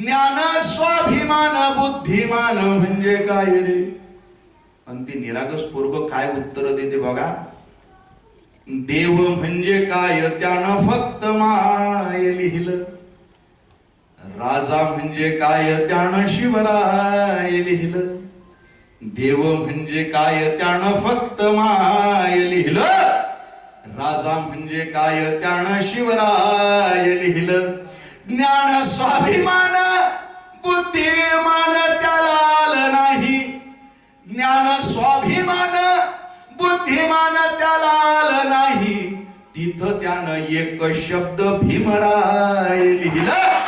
ज्ञान स्वाभिमान बुद्धिमान म्हणजे काय रे? आणि ती निरागस पोरग काय उत्तर देते बघा? देव म्हणजे काय? त्यानं फक्त माय लिहिलं. राजा म्हणजे काय? त्यानं शिवराय लिहिलं. देव म्हणजे काय? त्यानं फक्त माय लिहिलं. राजा म्हणजे काय? त्यानं शिवराय लिहिलं. ज्ञान स्वाभिमान बुद्धिमान त्याला आलं नाही. ज्ञान स्वाभिमान बुद्धिमान त्याला आलं नाही. तिथं त्यानं एक शब्द भीमराय लिहिलं.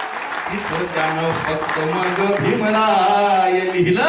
तिथं त्यानं फक्त मग भीमराय लिहिलं.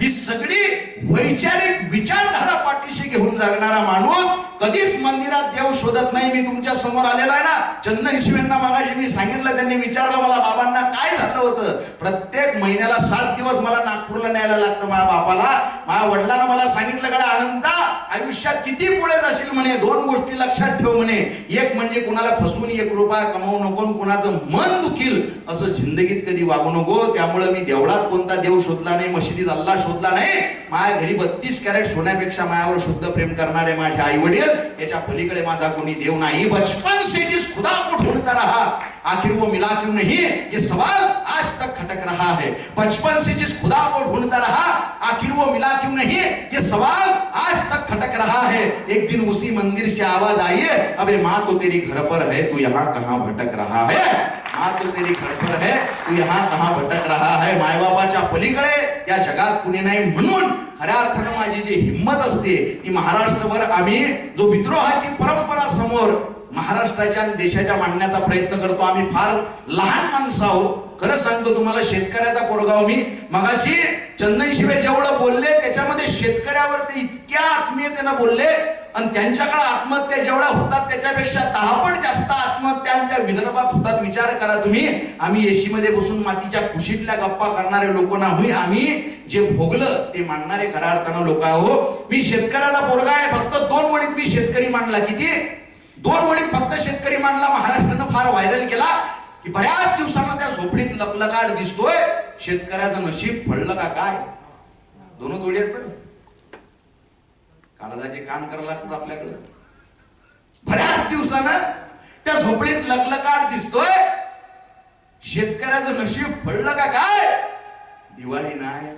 ही सगळी वैचारिक विचारधारा पाठीशी घेऊन जगणारा माणूस कधीच मंदिरात देव शोधत नाही मी तुमच्यासमोर आलेला आहे ना. चंदन शिवेंना मागाशी मी सांगितलं त्यांनी विचारलं मला बाबांना काय झालं होतं? प्रत्येक महिन्याला सात दिवस मला नागपूरला न्यायला लागतं माझ्या बापाला. माझ्या वडिलांना मला सांगितलं का आनंदा आयुष्यात किती पुढे जाशील म्हणे? दोन गोष्टी लक्षात ठेव म्हणे. एक म्हणजे कुणाला फसवून एक रुपया कमावू नको कुणाचं मन दुखील असं जिंदगीत कधी वागू नको. त्यामुळे मी देवळात कोणता देव शोधला नाही मशिदीत अल्ला शोधला नाही. माझ्या घरी बत्तीस कॅरेट सोन्यापेक्षा मायावर शुद्ध प्रेम करणारे माझे आई वडील याच्या पलीकडे माझा कोणी देव नाही. बचपन से जिस खुदा को ढूंढता रहा. आखिर वो मिला क्यों नहीं ये सवाल आज तक खटक रहा है। बचपन से जिस खुदा को ढूंढता रहा आखिर वो मिला क्यों नहीं? ये सवाल आज तक खटक रहा है। एक दिन उसी मंदिर से आवाज आई है अबे माँ तो तेरी घर पर है तू यहाँ कहाँ भटक रहा है? माँ तो तेरी घर पर है तू यहाँ कहाँ भटक रहा है? मायबापाच्या पलीकडे या जगात कुणी नाही म्हणून खऱ्या अर्थानं माझी जी हिंमत असते ती महाराष्ट्रभर आम्ही जो विद्रोहाची परंपरा समोर महाराष्ट्राच्या देशाच्या मांडण्याचा प्रयत्न करतो आम्ही फार लहान माणसं आहोत. खरं सांगतो तुम्हाला शेतकऱ्याचा पोरगाव हो मी. मगाशी चंदन शिवे जेवढं बोलले त्याच्यामध्ये शेतकऱ्यावर ते इतक्या आत्मीयतेनं बोलले आणि त्यांच्याकडे आत्महत्या जेवढ्या होतात त्याच्यापेक्षा दहापट जास्त आत्महत्या आमच्या विदर्भात होतात. विचार करा तुम्ही. आम्ही एसी मध्ये बसून मातीच्या कुशीतल्या गप्पा करणारे लोक नाही. आम्ही जे भोगलं ते मांडणारे खऱ्या अर्थानं लोक आहो. मी शेतकऱ्याचा पोरगा आहे फक्त दोन वळीत मी शेतकरी मांडला किती? दोन वळीत फक्त शेतकरी मांडला महाराष्ट्रानं फार व्हायरल केला. की बऱ्याच दिवसानं त्या झोपडीत लकलकाट दिसतोय. शेतकऱ्याचं नशीब फळलं का काय? दोन जोडी आहेत बरं. काळजाचे कान करायला लागतात आपल्याकडं. बऱ्याच दिवसानं त्या झोपडीत लकलकाट दिसतोय. शेतकऱ्याचं नशीब फळलं का काय? दिवाळी नाही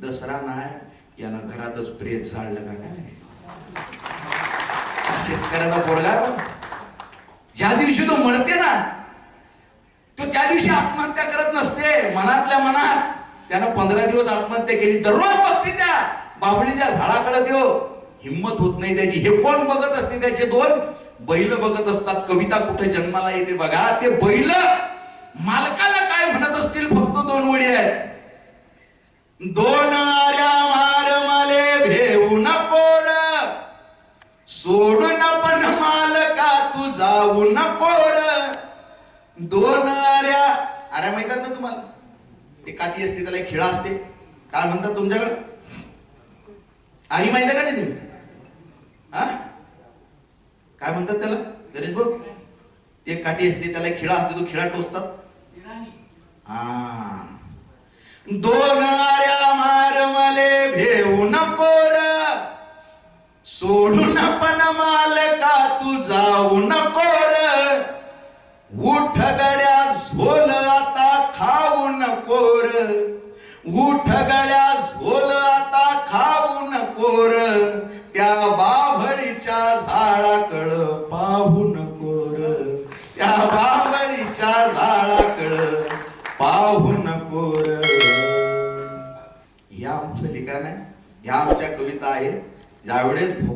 दसरा नाही यानं घरातच प्रेत जाळलं का काय? शेतकऱ्याचा पोरगा ज्या दिवशी तो मरते ना त्या दिवशी आत्महत्या करत नसते. मनातल्या मनात त्यानं पंधरा दिवस आत्महत्या केली. दररोज बघते त्या. बाबडीच्या झाडाकडे देव हिंमत होत नाही त्याची. हे कोण बघत असते त्याचे दोन? बैल बघत असतात. कविता कुठे जन्माला येते बघा. ते बैल मालकाला काय म्हणत असतील? फक्त दोन ओळी आहेत. दोन आऱ्या मार माले भेऊ नको र. सोडून पण मालका तू जाऊ नको पोर दोन काऱ्या अरे माहितात ना तुम्हाला. ते काठी असते त्याला एक खिळा असते. काय म्हणतात तुमच्याकडे? आरी माहीत आहे का नाही तुम्ही? हा? काय म्हणतात त्याला? गणेश बघ ते काठी असते त्याला एक खिळा असते तो खिळा टोचतात. हा. दोन आऱ्या मारमले भेऊन नको त्या बाभळीच्या झाडाकड पाहून नको त्या बाभळीच्या झाडाकड पाहून नको हे आमचं लिखाण आहे. ह्या आमच्या कविता आहेत. ज्यावेळेस